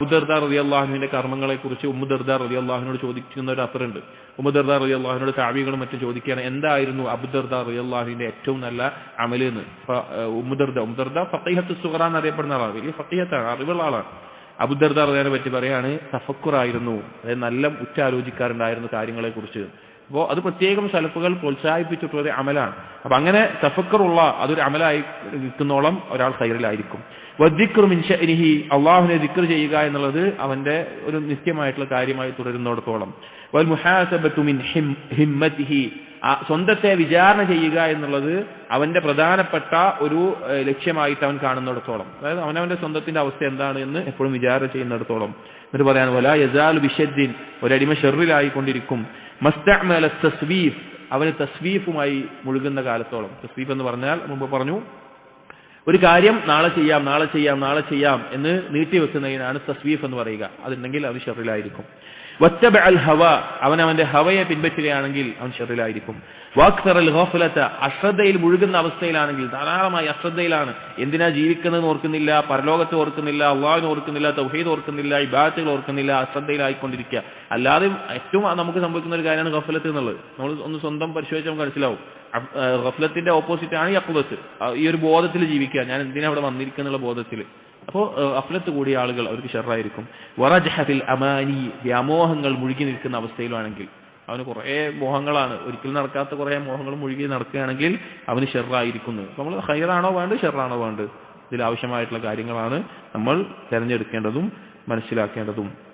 ഉമ്മദർദാർ റതി അള്ളാഹുവിന്റെ കർമ്മങ്ങളെ കുറിച്ച് ഉമ്മുദർദാർ റതി അള്ളാഹുവിനോട് ചോദിക്കുന്ന ഒരു അത്തറുണ്ട് ഉമ്മദർദാർ റതി അള്ളാഹുവിനോട് താവികളും മറ്റും ചോദിക്കുകയാണ് എന്തായിരുന്നു അബുദർദാർ റതി അള്ളാഹുവിന്റെ ഏറ്റവും നല്ല അമലെന്ന് ഉമ്മുദർദ ഉമ്മുദർദ ഫക്കീഹത്ത് സുഹറ എന്നറിയപ്പെടുന്ന ആളാണ്. വലിയ ഫക്കീഹത്താണ് അറിവുള്ള ആളാണ്. അബുദർദാർ റതിയെ പറ്റി പറയാണ് തഫക്കുറായിരുന്നു. അതായത് നല്ല ഉച്ചാലോചിക്കാറുണ്ടായിരുന്നു കാര്യങ്ങളെ കുറിച്ച് അപ്പോൾ അത് പ്രത്യേകം സലഫുകൾ പ്രോത്സാഹിപ്പിച്ചിട്ടുള്ള ഒരു അമലാണ്. അപ്പൊ അങ്ങനെ തഫക്കറുള്ള അതൊരു അമലായി നിൽക്കുന്നോളം ഒരാൾ ഹൈറിലായിരിക്കും വദ്ദിക്രുമിൻഷനിഹി അള്ളാഹുവിനെ ദിക്ർ ചെയ്യുക എന്നുള്ളത് അവന്റെ ഒരു നിത്യമായിട്ടുള്ള കാര്യമായി തുടരുന്നിടത്തോളം. വൽ മുഹാസബത്തു മിൻ ഹിം- ഹിമ്മത്തിഹി സ്വന്തത്തെ വിചാരണ ചെയ്യുക എന്നുള്ളത് അവന്റെ പ്രധാനപ്പെട്ട ഒരു ലക്ഷ്യമായിട്ട് അവൻ കാണുന്നിടത്തോളം. അതായത് അവനവന്റെ സ്വന്തത്തിന്റെ അവസ്ഥ എന്താണ് എന്ന് എപ്പോഴും വിചാരണ ചെയ്യുന്നിടത്തോളം. എന്നിട്ട് പറയാൻ പോലെ യസാൽ ബിഷദ്ദീൻ ഒരടിമ ഷെറിലായിക്കൊണ്ടിരിക്കും. മസ്തഅമല തസ്വീഫ് അവന് തസ്വീഫുമായി മുഴുകുന്ന കാലത്തോളം. തസ്വീഫ് എന്ന് പറഞ്ഞാൽ മുമ്പ് പറഞ്ഞു ഒരു കാര്യം നാളെ ചെയ്യാം നാളെ ചെയ്യാം നാളെ ചെയ്യാം എന്ന് നീട്ടിവെക്കുന്നതിനാണ് തസ്വീഫ് എന്ന് പറയുക. അതുണ്ടെങ്കിൽ അത് ഷെറിലായിരിക്കും. വച്ചബ അൽ ഹവ അവൻ അവന്റെ ഹവയെ പിൻപറ്റുകയാണെങ്കിൽ അവൻ ഷെറിലായിരിക്കും. വാക്സർ അൽ ഗഫലത്ത അശ്രദ്ധയിൽ മുഴുകുന്ന അവസ്ഥയിലാണെങ്കിൽ ധാരാളമായി അശ്രദ്ധയിലാണ്. എന്തിനാ ജീവിക്കുന്നത് ഓർക്കുന്നില്ല പരലോകത്തെ ഓർക്കുന്നില്ല അള്ളാഹിനെ ഓർക്കുന്നില്ല തൗഹീദ് ഓർക്കുന്നില്ല ഇബാത്തുകൾ ഓർക്കുന്നില്ല അശ്രദ്ധയിലായിക്കൊണ്ടിരിക്കുക. അല്ലാതെ ഏറ്റവും നമുക്ക് സംഭവിക്കുന്ന ഒരു കാര്യമാണ് ഗഫലത്ത് എന്നുള്ളത്. നമ്മൾ ഒന്ന് സ്വന്തം പരിശോധിച്ചാൽ നമുക്ക് മനസ്സിലാവും. ഗഫലത്തിന്റെ ഓപ്പോസിറ്റ് ആണ് യക്കുലത്ത് ഈ ഒരു ബോധത്തിൽ ജീവിക്കുക ഞാൻ എന്തിനാ അവിടെ വന്നിരിക്കുന്നുള്ള ബോധത്തിൽ. അപ്പോ അഫലത്ത് കൂടിയ ആളുകൾ അവർക്ക് ഷെറായിരിക്കും വറജഹഫിൽ അമാനി വ്യാമോഹങ്ങൾ മുഴുകി നിൽക്കുന്ന അവസ്ഥയിലാണെങ്കിൽ അവന് കുറേ മോഹങ്ങളാണ്. ഒരിക്കലും നടക്കാത്ത കുറേ മോഹങ്ങൾ മുഴുകി നടക്കുകയാണെങ്കിൽ അവന് ഷെറായിരിക്കുന്നു നമ്മൾ ഹൈറാണോ വേണ്ട ഷെറാണോ വേണ്ട ഇതിൽ ആവശ്യമായിട്ടുള്ള കാര്യങ്ങളാണ് നമ്മൾ തിരഞ്ഞെടുക്കേണ്ടതും മനസ്സിലാക്കേണ്ടതും.